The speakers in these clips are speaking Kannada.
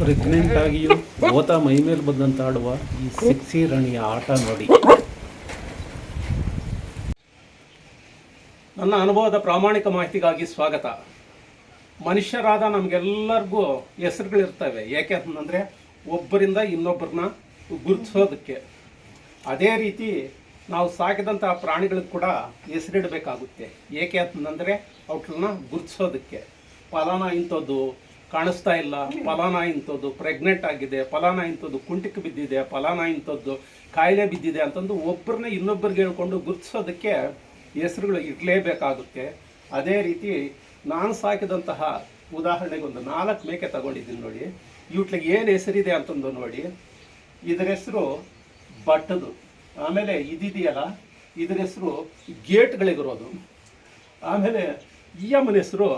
ಪ್ರೆಗ್ನೆಂಟ್ ಆಗಿಯೂ ಓತ ಮೈ ಮೇಲೆ ಬಂದಂತ ಆಡುವ ಈ ಸೆಕ್ಸಿ ರಾಣಿಯ ಆಟ ನೋಡಿ. ನನ್ನ ಅನುಭವದ ಪ್ರಾಮಾಣಿಕ ಮಾಹಿತಿಗಾಗಿ ಸ್ವಾಗತ. ಮನುಷ್ಯರಾದ ನಮಗೆಲ್ಲರಿಗೂ ಹೆಸರುಗಳಿರ್ತವೆ. ಯಾಕೆ ಅಂತಂದರೆ ಒಬ್ಬರಿಂದ ಇನ್ನೊಬ್ಬರನ್ನ ಗುರುತಿಸೋದಕ್ಕೆ. ಅದೇ ರೀತಿ ನಾವು ಸಾಕಿದಂಥ ಪ್ರಾಣಿಗಳಿಗೆ ಕೂಡ ಹೆಸರಿಡಬೇಕಾಗುತ್ತೆ. ಏಕೆ ಅಂತಂದರೆ ಅವುಗಳನ್ನ ಗುರುತಿಸೋದಕ್ಕೆ. ಫಲಾನ ಇಂಥದ್ದು ಕಾಣಿಸ್ತಾ ಇಲ್ಲ. ಫಲಾನ ಇಂಥದ್ದು ಪ್ರೆಗ್ನೆಂಟ್ ಆಗಿದೆ, ಫಲಾನ ಇಂಥದ್ದು ಕುಂಟಿಕ್ ಬಿದ್ದಿದೆ, ಫಲಾನ ಇಂಥದ್ದು ಕಾಯಿಲೆ ಬಿದ್ದಿದೆ ಅಂತಂದು ಒಬ್ಬರನ್ನ ಇನ್ನೊಬ್ಬರಿಗೆ ಹೇಳ್ಕೊಂಡು ಗುರುತಿಸೋದಕ್ಕೆ ಹೆಸರುಗಳು ಇರಲೇಬೇಕಾಗುತ್ತೆ. ಅದೇ ರೀತಿ ನಾನು ಸಾಕಿದಂತಹ ಉದಾಹರಣೆಗೆ ಒಂದು ನಾಲ್ಕು ಮೇಕೆ ತಗೊಂಡಿದ್ದೀನಿ ನೋಡಿ. ಇವ್ಟ್ಲಿಗೆ ಏನು ಹೆಸರಿದೆ ಅಂತಂದು ನೋಡಿ. ಇದರ ಹೆಸರು ಬಟ್ಟದು. ಆಮೇಲೆ ಇದಿದೆಯಲ್ಲ, ಇದರ ಹೆಸರು ಗೇಟ್ಗಳಿಗಿರೋದು. ಆಮೇಲೆ ಈ ಅಮ್ಮನ ಹೆಸರು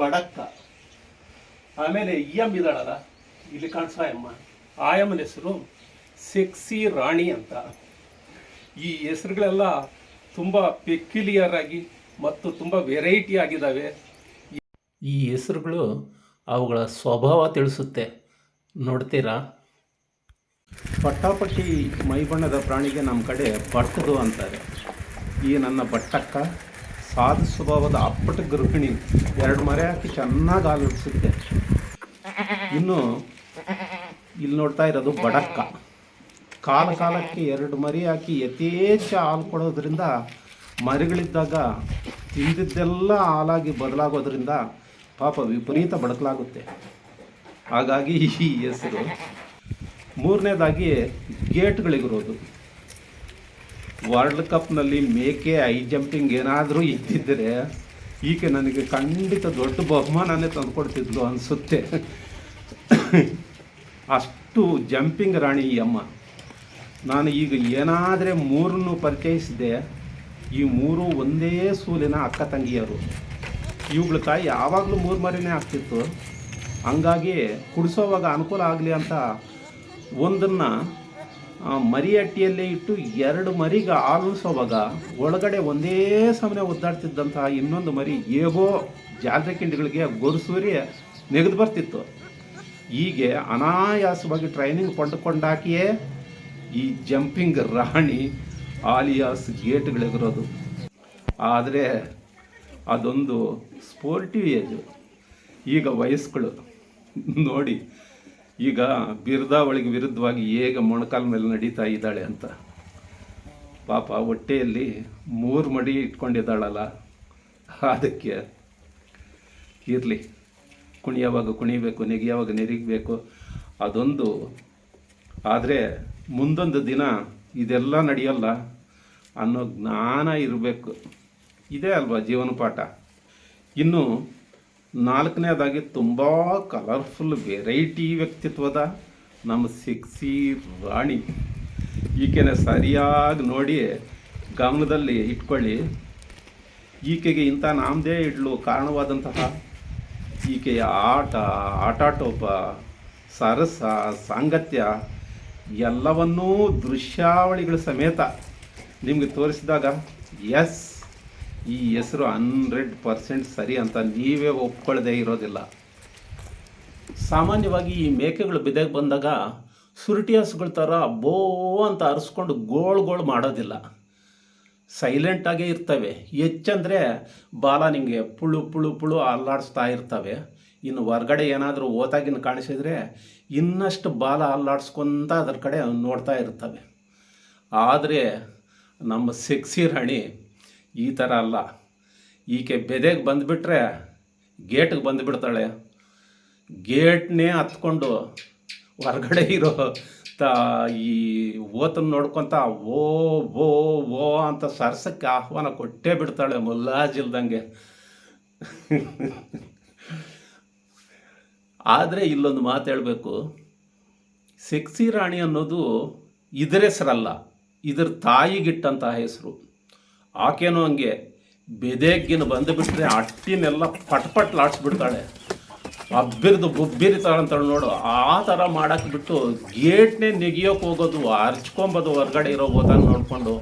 ಬಡಕ್ಕ. ಆಮೇಲೆ ಇ ಎಂ ಇದ್ದಾಳಲ್ಲ ಇಲ್ಲಿ ಕಾಣಿಸ್ತಾ ಅಮ್ಮ ಆ ಎಮ್ಮನ ಹೆಸರು ಸೆಕ್ಸಿ ರಾಣಿ ಅಂತ. ಈ ಹೆಸರುಗಳೆಲ್ಲ ತುಂಬ ಪೆಕ್ಯುಲಿಯರ್ ಆಗಿ ಮತ್ತು ತುಂಬ ವೆರೈಟಿ ಆಗಿದ್ದಾವೆ ಈ ಹೆಸರುಗಳು ಅವುಗಳ ಸ್ವಭಾವ ತಿಳಿಸುತ್ತೆ. ನೋಡ್ತೀರಾ? ಪಟ್ಟಾಪಟ್ಟಿ ಮೈಬಣ್ಣದ ಪ್ರಾಣಿಗೆ ನಮ್ಮ ಕಡೆ ಬಟ್ಟದು ಅಂತಾರೆ. ಈ ನನ್ನ ಬಟ್ಟಕ್ಕ ಸಾಧು ಸ್ವಭಾವದ ಅಪ್ಪಟ ಗೃಹಿಣಿ. ಎರಡು ಮರೆ ಹಾಕಿ ಚೆನ್ನಾಗಿ ಆಲಿಸುತ್ತೆ ಇನ್ನು ಇಲ್ಲಿ ನೋಡ್ತಾ ಇರೋದು ಬಡಕ್ಕ. ಕಾಲ ಕಾಲಕ್ಕೆ ಎರಡು ಮರಿ ಹಾಕಿ ಯಥೇಚ್ಛ ಹಾಲು ಕೊಡೋದ್ರಿಂದ ಮರಿಗಳಿದ್ದಾಗ ತಿಂದಿದ್ದೆಲ್ಲ ಹಾಲಾಗಿ ಬದಲಾಗೋದ್ರಿಂದ ಪಾಪ ವಿಪರೀತ ಬಡಕಲಾಗುತ್ತೆ ಹಾಗಾಗಿ ಈ ಹೆಸರು. ಮೂರನೇದಾಗಿ ಗೇಟ್ಗಳಿಗಿರೋದು. ವರ್ಲ್ಡ್ ಕಪ್ನಲ್ಲಿ ಮೇಕೆ ಐ ಜಂಪಿಂಗ್ ಏನಾದರೂ ಇದ್ದಿದ್ದರೆ ಈಕೆ ನನಗೆ ಖಂಡಿತ ದೊಡ್ಡ ಬಹುಮಾನನೇ ತಂದುಕೊಡ್ತಿದ್ಲು ಅನಿಸುತ್ತೆ. ಅಷ್ಟು ಜಂಪಿಂಗ್ ರಾಣಿ ಈ ಅಮ್ಮ. ನಾನು ಈಗ ಏನಾದರೆ ಮೂರನ್ನು ಪರಿಚಯಿಸಿದೆ, ಈ ಮೂರು ಒಂದೇ ಸೂಲಿನ ಅಕ್ಕ ತಂಗಿಯರು. ಇವುಗಳ ತಾಯಿ ಯಾವಾಗಲೂ ಮೂರು ಮರಿನೇ ಆಗ್ತಿತ್ತು. ಹಂಗಾಗಿ ಕುಡಿಸೋವಾಗ ಅನುಕೂಲ ಆಗಲಿ ಅಂತ ಒಂದನ್ನು ಮರಿ ಅಟ್ಟಿಯಲ್ಲೇ ಇಟ್ಟು ಎರಡು ಮರಿಗೆ ಆಲಿಸೋವಾಗ ಒಳಗಡೆ ಒಂದೇ ಸಮನೆ ಒದ್ದಾಡ್ತಿದ್ದಂತಹ ಇನ್ನೊಂದು ಮರಿ ಹೇಗೋ ಜಾತ್ರೆ ಕಿಂಡಿಗಳಿಗೆ ಗೊರಸೂರಿ ನೆಗೆದು ಬರ್ತಿತ್ತು. ಹೀಗೆ ಅನಾಯಾಸವಾಗಿ ಟ್ರೈನಿಂಗ್ ಪಡೆದುಕೊಂಡಾಕಿಯೇ ಈ ಜಂಪಿಂಗ್ ರಾಣಿ ಆಲಿಯಾಸ್ ಗೇಟ್ಗಳಿಗಿರೋದು ಆದರೆ ಅದೊಂದು ಸ್ಪೋರ್ಟಿವ್ ಏಜು ಈಗ ವಯಸ್ಕಳು ನೋಡಿ, ಈಗ ಬಿರ್ದಾವಳಿಗೆ ವಿರುದ್ಧವಾಗಿ ಹೇಗೆ ಮೊಣಕಾಲ ಮೇಲೆ ನಡೀತಾ ಇದ್ದಾಳೆ ಅಂತ. ಪಾಪ ಹೊಟ್ಟೆಯಲ್ಲಿ ಮೂರು ಮಡಿ ಇಟ್ಕೊಂಡಿದ್ದಾಳಲ್ಲ, ಅದಕ್ಕೆ ಇರಲಿ. ಕುಣಿಯೋವಾಗ ಕುಣಿಬೇಕು ನೆಗೆಯುವಾಗ ನೆರಿಗಬೇಕು, ಅದೊಂದು. ಆದರೆ ಮುಂದೊಂದು ದಿನ ಇದೆಲ್ಲ ನಡೆಯಲ್ಲ ಅನ್ನೋ ಜ್ಞಾನ ಇರಬೇಕು. ಇದೇ ಅಲ್ವಾ ಜೀವನ ಪಾಠ ಇನ್ನು ನಾಲ್ಕನೇದಾಗಿ ತುಂಬ ಕಲರ್ಫುಲ್ ವೆರೈಟಿ ವ್ಯಕ್ತಿತ್ವದ ನಮ್ಮ ಸಿಕ್ಸಿ ರಾಣಿ. ಈಕೆನ ಸರಿಯಾಗಿ ನೋಡಿ ಗಮನದಲ್ಲಿ ಇಟ್ಕೊಳ್ಳಿ. ಈಕೆಗೆ ಇಂಥ ನಾಮದೇ ಇಡಲು ಕಾರಣವಾದಂತಹ ಈಕೆಯ ಆಟ, ಆಟಾಟೋಪ, ಸರಸ, ಸಾಂಗತ್ಯ ಎಲ್ಲವನ್ನೂ ದೃಶ್ಯಾವಳಿಗಳ ಸಮೇತ ನಿಮಗೆ ತೋರಿಸಿದಾಗ ಎಸ್ ಈ ಹೆಸರು ಹಂಡ್ರೆಡ್ ಪರ್ಸೆಂಟ್ ಸರಿ ಅಂತ ನೀವೇ ಒಪ್ಕೊಳ್ಳದೆ ಇರೋದಿಲ್ಲ. ಸಾಮಾನ್ಯವಾಗಿ ಈ ಮೇಕೆಗಳು ಬಿದ್ದೆಗೆ ಬಂದಾಗ ಸುರುಟಿ ಹಸುಗಳ ಥರ ಬೋ ಅಂತ ಅರಿಸ್ಕೊಂಡು ಗೋಳು ಮಾಡೋದಿಲ್ಲ. ಸೈಲೆಂಟಾಗೇ ಇರ್ತವೆ. ಹೆಚ್ಚಂದರೆ ಬಾಲ ನಿಮಗೆ ಪುಳು ಪುಳು ಪುಳು ಅಲ್ಲಾಡಿಸ್ತಾ ಇರ್ತವೆ. ಇನ್ನು ಹೊರ್ಗಡೆ ಏನಾದರೂ ಓತಾಗಿನ ಕಾಣಿಸಿದರೆ ಇನ್ನಷ್ಟು ಬಾಲ ಅಲ್ಲಾಡಿಸ್ಕೊಂತ ಅದರ ಕಡೆ ನೋಡ್ತಾ ಇರ್ತವೆ. ಆದರೆ ನಮ್ಮ ಸೆಕ್ಸಿ ರಾಣಿ ಈ ಥರ ಅಲ್ಲ. ಈಕೆ ಬೆದೆಗೆ ಬಂದುಬಿಟ್ರೆ ಗೇಟ್ಗೆ ಬಂದುಬಿಡ್ತಾಳೆ. ಗೇಟ್ನೇ ಹತ್ಕೊಂಡು ಹೊರಗಡೆ ಇರೋ ತ ಈ ಓತನ್ನು ನೋಡ್ಕೊತ ಓ ಓ ಓ ಅಂತ ಸರ್ಸಕ್ಕೆ ಆಹ್ವಾನ ಕೊಟ್ಟೇ ಬಿಡ್ತಾಳೆ ಮುಲ್ಲಾಜಿಲ್ದಂಗೆ. ಆದರೆ ಇಲ್ಲೊಂದು ಮಾತು ಹೇಳಬೇಕು. ಸೆಕ್ಸಿ ರಾಣಿ ಅನ್ನೋದು ಇದರ ಹೆಸರಲ್ಲ, ಇದ್ರ ತಾಯಿಗಿಟ್ಟಂತಹ ಹೆಸರು. ಆಕೆನೂ ಹಂಗೆ ಬೆದೆಗಿನ ಬಂದುಬಿಟ್ರೆ ಅಟ್ಟಿನೆಲ್ಲ ಪಟ್ ಪಟ್ ಬಿರಿದು ಅಂತಾಳೆ ನೋಡು. ಆ ಥರ ಮಾಡಕ್ಕೆ ಬಿಟ್ಟು ಗೇಟ್ನೇ ನೆಗಿಯೋಕೆ ಹೋಗೋದು, ಹರ್ಚ್ಕೊಂಬೋದು, ಹೊರ್ಗಡೆ ಇರೋ ಹೋದಾಗ ನೋಡಿಕೊಂಡು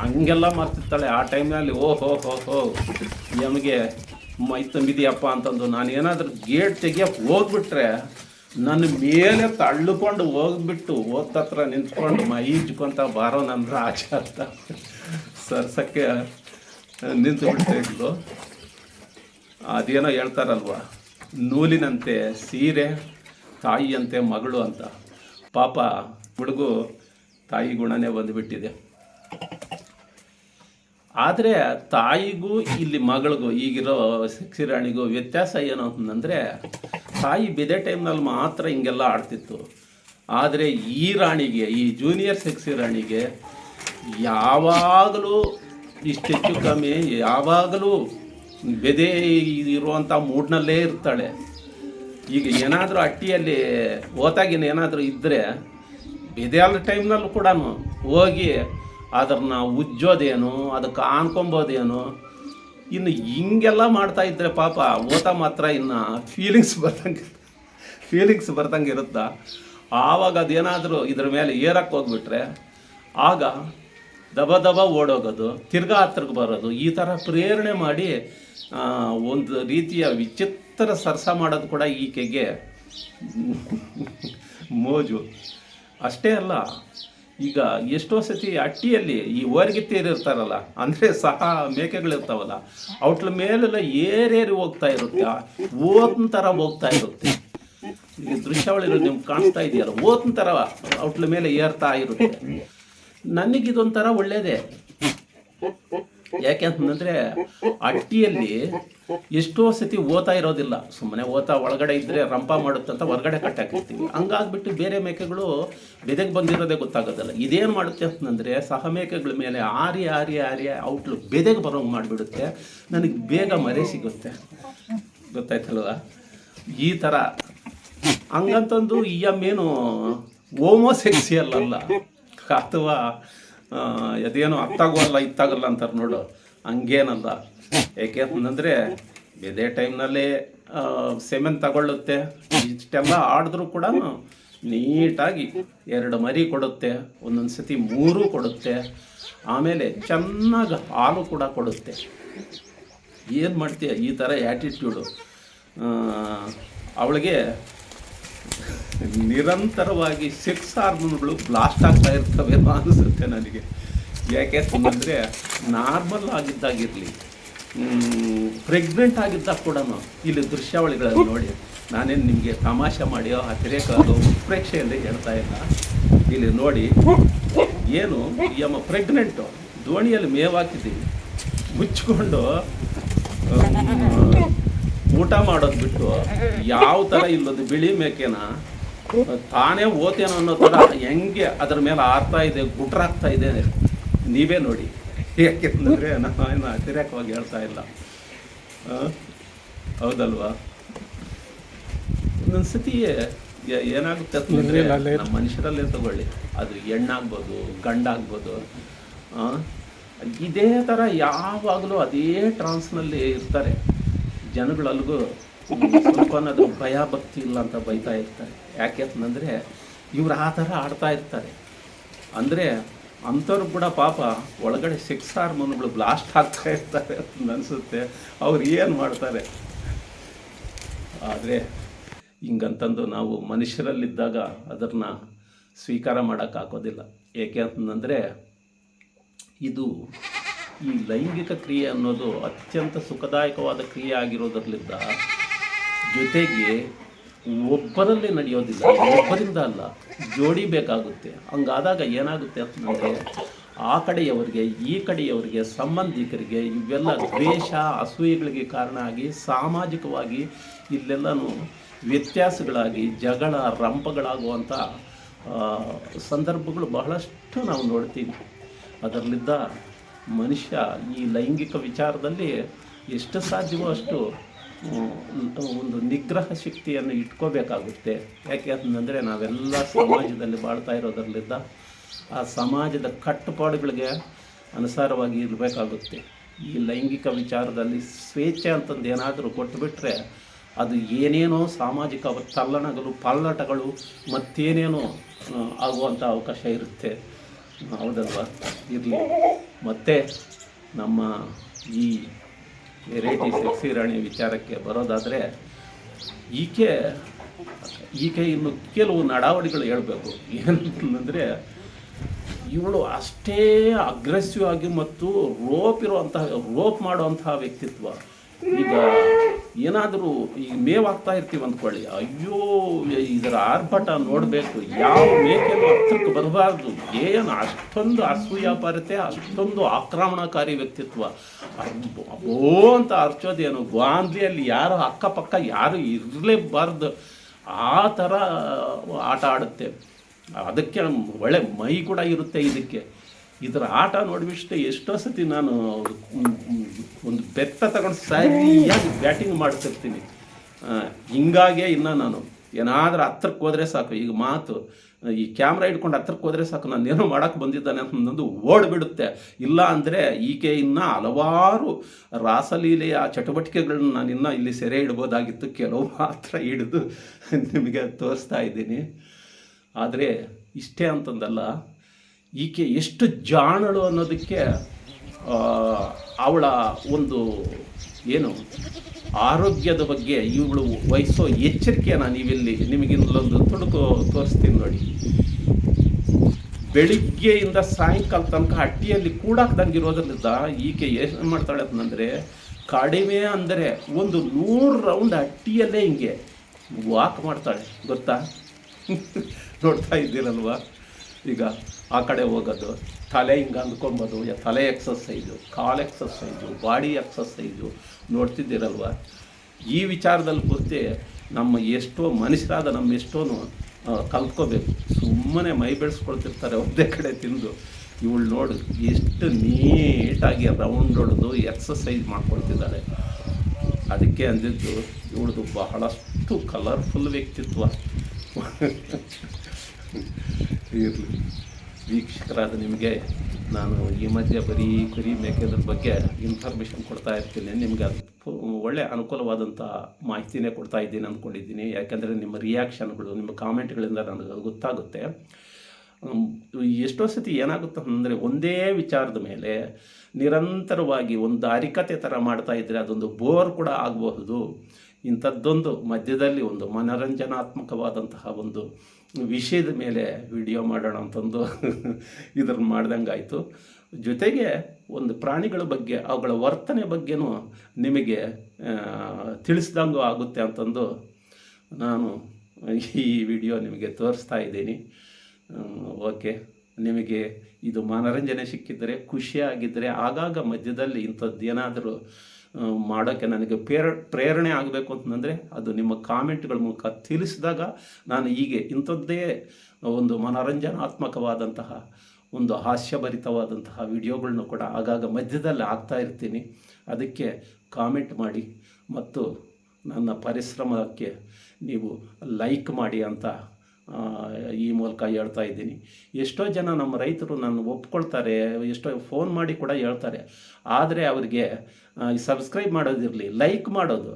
ಹಂಗೆಲ್ಲ ಮಾಡ್ತಿರ್ತಾಳೆ. ಆ ಟೈಮ್ನಲ್ಲಿ ಓ ಹೋ ಹೋ ಹೋ ನಮಗೆ ಮೈ ತುಂಬಿದೆಯಪ್ಪ ಅಂತಂದು ನಾನು ಏನಾದರೂ ಗೇಟ್ ತೆಗಿಯಕ್ಕೆ ಹೋಗ್ಬಿಟ್ರೆ ನನ್ನ ಮೇಲೆ ತಳ್ಳುಕೊಂಡು ಹೋಗ್ಬಿಟ್ಟು ಓದ್ತತ್ರ ನಿಂತ್ಕೊಂಡು ಮೈ ಇಜ್ಕೊಂತ ಬಾರೋ ನನ್ನ ರಾಜ ಅಂತ ಸರ್ಸಕ್ಕೆ ನಿಂತು ಬಿಡ್ತಾ ಇದ್ಲು. ಅದೇನೋ ಹೇಳ್ತಾರಲ್ವ? ನೂಲಿನಂತೆ ಸೀರೆ, ತಾಯಿಯಂತೆ ಮಗಳು ಅಂತ. ಪಾಪ ಹುಡುಗು ತಾಯಿ ಗುಣನೇ ಬಂದುಬಿಟ್ಟಿದೆ. ಆದರೆ ತಾಯಿಗೂ ಇಲ್ಲಿ ಮಗಳಿಗೂ ಈಗಿರೋ ಸಿಕ್ಸಿರಾಣಿಗೂ ವ್ಯತ್ಯಾಸ ಏನು ಅಂತಂದರೆ, ತಾಯಿ ಬಿದೆ ಟೈಮ್ನಲ್ಲಿ ಮಾತ್ರ ಹಿಂಗೆಲ್ಲ ಆಡ್ತಿತ್ತು. ಆದರೆ ಈ ರಾಣಿಗೆ, ಈ ಜೂನಿಯರ್ ಸೆಕ್ಸಿ ರಾಣಿಗೆ ಯಾವಾಗಲೂ ಇಷ್ಟೆಚ್ಚು ಕಮ್ಮಿ, ಯಾವಾಗಲೂ ಬೆದೆ ಇರುವಂಥ ಮೂಡ್ನಲ್ಲೇ ಇರ್ತಾಳೆ. ಈಗ ಏನಾದರೂ ಅಟ್ಟಿಯಲ್ಲಿ ಓತಾಗಿನ ಏನಾದರೂ ಇದ್ದರೆ ಬೆದೆಯಾದ ಟೈಮ್ನಲ್ಲೂ ಕೂಡ ಹೋಗಿ ಅದನ್ನ ಉಜ್ಜೋದೇನು, ಅದಕ್ಕೆ ಆನ್ಕೊಂಬೋದೇನು ಇನ್ನು ಹಿಂಗೆಲ್ಲ ಮಾಡ್ತಾ ಇದ್ದರೆ ಪಾಪ ಓತ ಮಾತ್ರ ಇನ್ನು ಫೀಲಿಂಗ್ಸ್ ಬರ್ತಂಗೆ ಫೀಲಿಂಗ್ಸ್ ಬರ್ದಂಗೆ ಇರುತ್ತಾ? ಆವಾಗ ಅದೇನಾದರೂ ಇದ್ರ ಮೇಲೆ ಏರಕ್ಕೆ ಹೋಗ್ಬಿಟ್ರೆ, ಆಗ ದಬ ದಬ ಓಡೋಗೋದು, ತಿರ್ಗಾ ಹತ್ರಕ್ಕೆ ಬರೋದು, ಈ ಥರ ಪ್ರೇರಣೆ ಮಾಡಿ ಒಂದು ರೀತಿಯ ವಿಚಿತ್ರ ಸರಸ ಮಾಡೋದು ಕೂಡ ಈಕೆಗೆ ಮೋಜು. ಅಷ್ಟೇ ಅಲ್ಲ, ಈಗ ಎಷ್ಟೋ ಸತಿ ಅಟ್ಟಿಯಲ್ಲಿ ಈ ಓರ್ಗಿತ್ತೀರು ಇರ್ತಾರಲ್ಲ ಅಂದರೆ ಸಹ ಮೇಕೆಗಳಿರ್ತಾವಲ್ಲ ಔಟ್ಲ ಮೇಲೆಲ್ಲ ಏರೇರಿ ಹೋಗ್ತಾ ಇರುತ್ತೆ ಓದ್ನ ಥರ ಹೋಗ್ತಾ ಇರುತ್ತೆ. ಈ ದೃಶ್ಯಾವಳಿಗಳು ನಿಮ್ಗೆ ಕಾಣಿಸ್ತಾ ಇದೆಯಲ್ಲ ಓದ್ನ ಥರ ಔಟ್ಲ ಮೇಲೆ ಏರ್ತಾ ಇರುತ್ತೆ. ನನಗಿದೊಂಥರ ಒಳ್ಳೇದೇ. ಯಾಕೆ ಅಂತಂದರೆ ಅಟ್ಟಿಯಲ್ಲಿ ಎಷ್ಟೋ ಸತಿ ಓತಾ ಇರೋದಿಲ್ಲ. ಸುಮ್ಮನೆ ಓತಾ ಒಳಗಡೆ ಇದ್ದರೆ ರಂಪ ಮಾಡುತ್ತಂತ ಹೊರಗಡೆ ಕಟ್ಟಾಕಿರ್ತೀವಿ. ಹಂಗಾಗ್ಬಿಟ್ಟು ಬೇರೆ ಮೇಕೆಗಳು ಬೆದೆಗೆ ಬಂದಿರೋದೇ ಗೊತ್ತಾಗೋದಿಲ್ಲ. ಇದೇನು ಮಾಡುತ್ತೆ ಅಂತಂದರೆ ಸಹ ಮೇಕೆಗಳ ಮೇಲೆ ಆರಿ ಆರಿ ಆರಿ ಔಟ್ಲು ಬೆದೆಗೆ ಬರೋಂಗೆ ಮಾಡಿಬಿಡುತ್ತೆ. ನನಗೆ ಬೇಗ ಮರೆ ಸಿಗುತ್ತೆ. ಗೊತ್ತಾಯ್ತಲ್ವ? ಈ ಥರ ಹಂಗಂತಂದು ಈ ಅಮ್ಮೇನು ಹೋಮೋಸೆಕ್ಸಿಯಲ್ ಅಲ್ಲ. ಅಥವಾ ಅದೇನೋ ಅತ್ತಾಗೋಲ್ಲ, ಇತ್ತಾಗಲ್ಲ ಅಂತಾರೆ ನೋಡು. ಹಂಗೇನಲ್ಲ. ಯಾಕೆ ಇದೇ ಟೈಮ್ನಲ್ಲಿ ಸೆಮೆನ್ ತಗೊಳ್ಳುತ್ತೆ. ಇಷ್ಟೆಲ್ಲ ಆಡಿದ್ರೂ ಕೂಡ ನೀಟಾಗಿ ಎರಡು ಮರಿ ಕೊಡುತ್ತೆ, ಒಂದೊಂದು ಸತಿ ಮೂರು ಕೊಡುತ್ತೆ. ಆಮೇಲೆ ಚೆನ್ನಾಗಿ ಹಾಲು ಕೂಡ ಕೊಡುತ್ತೆ. ಏನು ಮಾಡ್ತೀಯ ಈ ಥರ ಆ್ಯಟಿಟ್ಯೂಡು ಅವಳಿಗೆ ನಿರಂತರವಾಗಿ ಸಿಕ್ಸ್ ಹಾರ್ಮೋನ್ಗಳು ಬ್ಲಾಸ್ಟ್ ಆಗ್ತಾ ಇರ್ತವೆ ಅನಿಸುತ್ತೆ ನನಗೆ. ಯಾಕೆ ಅಂತಂದರೆ ನಾರ್ಮಲ್ ಆಗಿದ್ದಾಗಿರಲಿ ಪ್ರೆಗ್ನೆಂಟ್ ಆಗಿದ್ದಾಗ ಕೂಡ ಇಲ್ಲಿ ದೃಶ್ಯಾವಳಿಗಳನ್ನು ನೋಡಿ, ನಾನೇನು ನಿಮಗೆ ತಮಾಷೆ ಮಾಡಿಯೋ ಅತಿರೇಕ ಉತ್ಪ್ರೇಕ್ಷೆಯಲ್ಲಿ ಹೇಳ್ತಾ ಇಲ್ಲ. ಇಲ್ಲಿ ನೋಡಿ, ಏನು ಯಮ್ಮ ಪ್ರೆಗ್ನೆಂಟು ದೋಣಿಯಲ್ಲಿ ಮೇವಾಕಿದ್ದೀವಿ ಮುಚ್ಚಿಕೊಂಡು ಊಟ ಮಾಡೋದು ಬಿಟ್ಟು ಯಾವ ಥರ ಇಲ್ಲೊಂದು ಬಿಳಿ ಮೇಕೆನ ತಾನೇ ಓತೇನೋ ಅನ್ನೋ ಥರ ಹೆಂಗೆ ಅದ್ರ ಮೇಲೆ ಆರ್ತಾ ಇದೆ ಗುಟ್ರಾಗ್ತಾ ಇದೆ ನೀವೇ ನೋಡಿ. ಯಾಕೆಂದರೆ ನಾನು ಅತಿರೇಕವಾಗಿ ಹೇಳ್ತಾ ಇಲ್ಲ? ಹೌದಲ್ವಾ? ಒಂದೊಂದು ಸತಿ ಏನಾಗುತ್ತೆ ಅಂತಂದರೆ ನಮ್ಮ ಮನುಷ್ಯರಲ್ಲೇ ತಗೊಳ್ಳಿ. ಅದು ಹೆಣ್ಣಾಗ್ಬೋದು ಗಂಡಾಗ್ಬೋದು? ಇದೇ ಥರ ಯಾವಾಗಲೂ ಅದೇ ಟ್ರಾನ್ಸ್ನಲ್ಲಿ ಇರ್ತಾರೆ. ಜನಗಳಲ್ಗೂ ಸ್ವಲ್ಪ ಅನ್ನೋದು ಭಯ ಭಕ್ತಿ ಇಲ್ಲ ಅಂತ ಬೈತಾ ಇರ್ತಾರೆ. ಯಾಕೆ ಅಂತಂದರೆ ಇವ್ರು ಆ ಥರ ಆಡ್ತಾ ಇರ್ತಾರೆ. ಅಂದರೆ ಅಂಥವ್ರು ಕೂಡ ಪಾಪ ಒಳಗಡೆ ಸೆಕ್ಸ್ ಹಾರ್ಮೋನ್ಗಳು ಬ್ಲಾಸ್ಟ್ ಆಗ್ತಾ ಇರ್ತಾರೆ ಅಂತ ಅನಿಸುತ್ತೆ. ಅವ್ರು ಏನು ಮಾಡ್ತಾರೆ? ಆದರೆ ಹಿಂಗಂತಂದು ನಾವು ಮನುಷ್ಯರಲ್ಲಿದ್ದಾಗ ಅದನ್ನು ಸ್ವೀಕಾರ ಮಾಡೋಕ್ಕಾಗೋದಿಲ್ಲ ಏಕೆ ಅಂತಂದರೆ ಇದು ಈ ಲೈಂಗಿಕ ಕ್ರಿಯೆ ಅನ್ನೋದು ಅತ್ಯಂತ ಸುಖದಾಯಕವಾದ ಕ್ರಿಯೆ ಆಗಿರೋದ್ರಲ್ಲಿದ್ದ ಜೊತೆಗೆ ಒಬ್ಬರಲ್ಲಿ ನಡೆಯೋದಿಲ್ಲ, ಒಬ್ಬರಿಂದ ಅಲ್ಲ, ಜೋಡಿ ಬೇಕಾಗುತ್ತೆ. ಹಂಗಾದಾಗ ಏನಾಗುತ್ತೆ ಅಂತಂದರೆ ಆ ಕಡೆಯವರಿಗೆ, ಈ ಕಡೆಯವರಿಗೆ, ಸಂಬಂಧಿಕರಿಗೆ ಇವೆಲ್ಲ ದ್ವೇಷ, ಅಸೂಯೆಗಳಿಗೆ ಕಾರಣ ಆಗಿ, ಸಾಮಾಜಿಕವಾಗಿ ಇಲ್ಲೆಲ್ಲನೂ ವ್ಯತ್ಯಾಸಗಳಾಗಿ, ಜಗಳ ರಂಪಗಳಾಗುವಂಥ ಸಂದರ್ಭಗಳು ಬಹಳಷ್ಟು ನಾವು ನೋಡ್ತೀವಿ. ಅದರಲ್ಲಿದ್ದ ಮನುಷ್ಯ ಈ ಲೈಂಗಿಕ ವಿಚಾರದಲ್ಲಿ ಎಷ್ಟು ಸಾಧ್ಯವೋ ಅಷ್ಟು ಒಂದು ನಿಗ್ರಹ ಶಕ್ತಿಯನ್ನು ಇಟ್ಕೋಬೇಕಾಗುತ್ತೆ. ಯಾಕೆ ಅಂತಂದರೆ ನಾವೆಲ್ಲ ಸಮಾಜದಲ್ಲಿ ಬಾಳ್ತಾ ಇರೋದರಲ್ಲಿದ್ದ ಆ ಸಮಾಜದ ಕಟ್ಟುಪಾಡುಗಳಿಗೆ ಅನುಸಾರವಾಗಿ ಇರಬೇಕಾಗುತ್ತೆ. ಈ ಲೈಂಗಿಕ ವಿಚಾರದಲ್ಲಿ ಸ್ವೇಚ್ಛೆ ಅಂತಂದು ಏನಾದರೂ ಕೊಟ್ಟುಬಿಟ್ರೆ ಅದು ಏನೇನೋ ಸಾಮಾಜಿಕ ತಲ್ಲಣಗಳು ಪಲ್ಲಟಗಳು ಮತ್ತೇನೇನೋ ಆಗುವಂಥ ಅವಕಾಶ ಇರುತ್ತೆ. ಹೌದಲ್ವಾ? ಇರಲಿ. ಮತ್ತೆ ನಮ್ಮ ಈ ವೆರೈಟಿ ಸೆಕ್ಸಿ ರಾಣಿ ವಿಚಾರಕ್ಕೆ ಬರೋದಾದರೆ, ಈಕೆ ಈಕೆ ಇನ್ನು ಕೆಲವು ನಡಾವಳಿಗಳು ಹೇಳಬೇಕು. ಏನಂತಂದರೆ, ಇವಳು ಅಷ್ಟೇ ಅಗ್ರೆಸಿವ್ ಆಗಿ ಮತ್ತು ರೋಪ್ ಇರುವಂತಹ ರೋಪ್ ಮಾಡುವಂತಹ ವ್ಯಕ್ತಿತ್ವ. ಈಗ ಏನಾದರೂ ಈಗ ಮೇವಾಗ್ತಾ ಇರ್ತೀವಿ ಅಂದ್ಕೊಳ್ಳಿ. ಅಯ್ಯೋ, ಇದರ ಆರ್ಭಟ ನೋಡಬೇಕು. ಯಾವ ಮೇಕೆನೂ ಹತ್ರಕ್ಕೆ ಬರಬಾರ್ದು. ಏನು ಅಷ್ಟೊಂದು ಅಸೂಯಾಪಾರತೆ ಅಷ್ಟೊಂದು ಆಕ್ರಮಣಕಾರಿ ವ್ಯಕ್ತಿತ್ವ. ಅಬ್ಬೋ ಅಂತ ಅರ್ಚೋದೇನು ಗಾಂಧಿಯಲ್ಲಿ ಯಾರು ಅಕ್ಕಪಕ್ಕ ಯಾರು ಇರಲೇಬಾರ್ದು. ಆ ಥರ ಆಟ ಆಡುತ್ತೆ. ಅದಕ್ಕೆ ಒಳ್ಳೆ ಮೈ ಕೂಡ ಇರುತ್ತೆ ಇದಕ್ಕೆ. ಇದರ ಆಟ ನೋಡಿಬಿಟ್ಟು ಎಷ್ಟೋ ಸತಿ ನಾನು ಒಂದು ಬೆತ್ತ ತಗೊಂಡು ಸರಿಯಾಗಿ ಬ್ಯಾಟಿಂಗ್ ಮಾಡ್ತಿರ್ತೀನಿ. ಹಿಂಗಾಗೆ ಇನ್ನು ನಾನು ಏನಾದರೂ ಹತ್ರಕ್ಕೆ ಹೋದರೆ ಸಾಕು. ಈಗ ಮಾತು, ಈ ಕ್ಯಾಮ್ರಾ ಇಟ್ಕೊಂಡು ಹತ್ರಕ್ಕೆ ಹೋದರೆ ಸಾಕು. ನಾನು ಏನೋ ಮಾಡೋಕ್ಕೆ ಬಂದಿದ್ದಾನೆ ಅಂತಂದು ಓಡಿಬಿಡುತ್ತೆ. ಇಲ್ಲ ಅಂದರೆ ಈಕೆ ಇನ್ನೂ ಹಲವಾರು ರಾಸಲೀಲೆಯ ಚಟುವಟಿಕೆಗಳನ್ನ ನಾನು ಇನ್ನೂ ಇಲ್ಲಿ ಸೆರೆ ಇಡ್ಬೋದಾಗಿತ್ತು. ಕೆಲವು ಮಾತ್ರ ಹಿಡಿದು ನಿಮಗೆ ತೋರಿಸ್ತಾ ಇದ್ದೀನಿ. ಆದರೆ ಇಷ್ಟೇ ಅಂತಂದಲ್ಲ ಈಕೆ ಎಷ್ಟು ಜಾಣಳು ಅನ್ನೋದಕ್ಕೆ ಅವಳ ಒಂದು ಏನು, ಆರೋಗ್ಯದ ಬಗ್ಗೆ ಇವುಗಳು ವಹಿಸೋ ಎಚ್ಚರಿಕೆಯನ್ನು ನೀವಿಲ್ಲಿ ನಿಮಗೆ ಇಲ್ಲೊಂದು ತುಣುಕು ತೋರಿಸ್ತೀನಿ ನೋಡಿ. ಬೆಳಿಗ್ಗೆಯಿಂದ ಸಾಯಂಕಾಲ ತನಕ ಹಟ್ಟಿಯಲ್ಲಿ ಕೂಡಾಕ್ದಂಗೆ ಇರೋದ್ರಿಂದ ಈಕೆ ಏನು ಮಾಡ್ತಾಳೆ ಅಂತಂದರೆ, ಕಡಿಮೆ ಅಂದರೆ ಒಂದು ನೂರು ರೌಂಡ್ ಹಟ್ಟಿಯಲ್ಲೇ ಹಿಂಗೆ ವಾಕ್ ಮಾಡ್ತಾಳೆ, ಗೊತ್ತಾ? ನೋಡ್ತಾ ಇದ್ದೀರಲ್ವಾ? ಈಗ ಆ ಕಡೆ ಹೋಗೋದು, ತಲೆ ಹಿಂಗೆ ಅಂದ್ಕೊಂಬೋದು ತಲೆ ಎಕ್ಸಸೈಜು ಕಾಲು ಎಕ್ಸಸೈಜು ಬಾಡಿ ಎಕ್ಸಸೈಜು ನೋಡ್ತಿದ್ದೀರಲ್ವ? ಈ ವಿಚಾರದಲ್ಲಿ ಕೂತೆ ನಮ್ಮ ಎಷ್ಟೋ ಮನುಷ್ಯರಾದ ನಮ್ಮ ಎಷ್ಟೋನು ಕಲ್ತ್ಕೋಬೇಕು. ಸುಮ್ಮನೆ ಮೈ ಬೆಳೆಸ್ಕೊಳ್ತಿರ್ತಾರೆ ಒಂದೇ ಕಡೆ ತಿಂದು. ಇವಳು ನೋಡು, ಎಷ್ಟು ನೀಟಾಗಿ ರೌಂಡ್ ಹೊಡೆದು ಎಕ್ಸಸೈಜ್ ಮಾಡ್ಕೊಳ್ತಿದ್ದಾರೆ ಅದಕ್ಕೆ ಅಂದಿದ್ದು, ಇವಳದು ಬಹಳಷ್ಟು ಕಲರ್ಫುಲ್ ವ್ಯಕ್ತಿತ್ವ. ಇರಲಿ ವೀಕ್ಷಕರಾದ ನಿಮಗೆ ನಾನು ಈ ಮಧ್ಯೆ ಬರೀ ಕುರಿ ಮೇಕೆದ್ರ ಬಗ್ಗೆ ಇನ್ಫಾರ್ಮೇಷನ್ ಕೊಡ್ತಾ ಇರ್ತೀನಿ. ನಿಮಗೆ ಅದು ಒಳ್ಳೆ ಅನುಕೂಲವಾದಂಥ ಮಾಹಿತಿನೇ ಕೊಡ್ತಾ ಇದ್ದೀನಿ ಅಂದ್ಕೊಂಡಿದ್ದೀನಿ. ಯಾಕೆಂದರೆ ನಿಮ್ಮ ರಿಯಾಕ್ಷನ್ಗಳು ನಿಮ್ಮ ಕಾಮೆಂಟ್ಗಳಿಂದ ನನಗೆ ಗೊತ್ತಾಗುತ್ತೆ. ಎಷ್ಟೋ ಸತಿ ಏನಾಗುತ್ತೆ ಅಂದರೆ ಒಂದೇ ವಿಚಾರದ ಮೇಲೆ ನಿರಂತರವಾಗಿ ಒಂದು ಅರಿಕತೆ ಥರ ಮಾಡ್ತಾ ಇದ್ದರೆ ಅದೊಂದು ಬೋರ್ ಕೂಡ ಆಗಬಹುದು. ಇಂಥದ್ದೊಂದು ಮಧ್ಯದಲ್ಲಿ ಒಂದು ಮನರಂಜನಾತ್ಮಕವಾದಂತಹ ಒಂದು ವಿಷಯದ ಮೇಲೆ ವಿಡಿಯೋ ಮಾಡೋಣ ಅಂತಂದು ಇದ್ರನ್ನ ಮಾಡ್ದಂಗೆ ಆಯಿತು ಜೊತೆಗೆ ಒಂದು ಪ್ರಾಣಿಗಳ ಬಗ್ಗೆ, ಅವುಗಳ ವರ್ತನೆ ಬಗ್ಗೆನೂ ನಿಮಗೆ ತಿಳಿಸ್ದಂಗೂ ಆಗುತ್ತೆ ಅಂತಂದು ನಾನು ಈ ವಿಡಿಯೋ ನಿಮಗೆ ತೋರಿಸ್ತಾ ಇದ್ದೀನಿ. ಓಕೆ. ನಿಮಗೆ ಇದು ಮನೋರಂಜನೆ ಸಿಕ್ಕಿದ್ದರೆ, ಖುಷಿಯಾಗಿದ್ದರೆ, ಆಗಾಗ ಮಧ್ಯದಲ್ಲಿ ಇಂಥದ್ದು ಏನಾದರೂ ಮಾಡೋಕ್ಕೆ ನನಗೆ ಪ್ರೇರ, ಪ್ರೇರಣೆ ಆಗಬೇಕು ಅಂತಂದರೆ ಅದು ನಿಮ್ಮ ಕಾಮೆಂಟ್ಗಳ ಮೂಲಕ ತಿಳಿಸಿದಾಗ ನಾನು ಹೀಗೆ ಇಂಥದ್ದೇ ಒಂದು ಮನೋರಂಜನಾತ್ಮಕವಾದಂತಹ ಒಂದು ಹಾಸ್ಯಭರಿತವಾದಂತಹ ವಿಡಿಯೋಗಳನ್ನು ಕೂಡ ಆಗಾಗ ಮಧ್ಯದಲ್ಲಿ ಹಾಕ್ತಾ ಇರ್ತೀನಿ. ಅದಕ್ಕೆ ಕಾಮೆಂಟ್ ಮಾಡಿ ಮತ್ತು ನನ್ನ ಪರಿಶ್ರಮಕ್ಕೆ ನೀವು ಲೈಕ್ ಮಾಡಿ ಅಂತ ಈ ಮೂಲಕ ಹೇಳ್ತಾ ಇದ್ದೀನಿ. ಎಷ್ಟೋ ಜನ ನಮ್ಮ ರೈತರು ನಾನು ಒಪ್ಕೊಳ್ತಾರೆ, ಎಷ್ಟೋ ಫೋನ್ ಮಾಡಿ ಕೂಡ ಹೇಳ್ತಾರೆ. ಆದರೆ ಅವರಿಗೆ ಸಬ್ಸ್ಕ್ರೈಬ್ ಮಾಡೋದಿರಲಿ ಲೈಕ್ ಮಾಡೋದು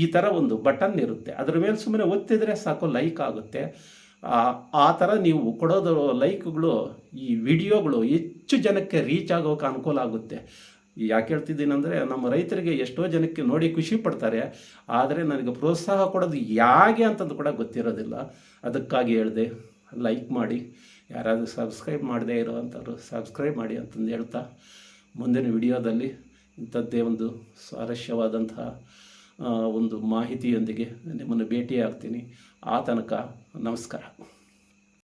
ಈ ಥರ ಒಂದು ಬಟನ್ ಇರುತ್ತೆ. ಅದ್ರ ಮೇಲೆ ಸುಮ್ಮನೆ ಒತ್ತಿದರೆ ಸಾಕು ಲೈಕ್ ಆಗುತ್ತೆ. ಆ ಥರ ನೀವು ಕೊಡೋದು ಲೈಕ್ಗಳು ಈ ವಿಡಿಯೋಗಳು ಹೆಚ್ಚು ಜನಕ್ಕೆ ರೀಚ್ ಆಗೋಕೆ ಅನುಕೂಲ ಆಗುತ್ತೆ. ಯಾಕೆ ಹೇಳ್ತಿದ್ದೀನಿ ಅಂದರೆ ನಮ್ಮ ರೈತರಿಗೆ ಎಷ್ಟೋ ಜನಕ್ಕೆ ನೋಡಿ ಖುಷಿ ಪಡ್ತಾರೆ, ಆದರೆ ನನಗೆ ಪ್ರೋತ್ಸಾಹ ಕೊಡೋದು ಯಾಕೆ ಅಂತಂದು ಕೂಡ ಗೊತ್ತಿರೋದಿಲ್ಲ. ಅದಕ್ಕಾಗಿ ಹೇಳಿದೆ ಲೈಕ್ ಮಾಡಿ, ಯಾರಾದರೂ ಸಬ್ಸ್ಕ್ರೈಬ್ ಮಾಡದೇ ಇರೋವಂಥವ್ರು ಸಬ್ಸ್ಕ್ರೈಬ್ ಮಾಡಿ ಅಂತಂದು ಹೇಳ್ತಾ, ಮುಂದಿನ ವಿಡಿಯೋದಲ್ಲಿ ಇಂಥದ್ದೇ ಒಂದು ಸ್ವಾರಸ್ಯವಾದಂತಹ ಒಂದು ಮಾಹಿತಿಯೊಂದಿಗೆ ನಿಮ್ಮನ್ನು ಭೇಟಿಯಾಗ್ತೀನಿ. ಆ ತನಕ ನಮಸ್ಕಾರ.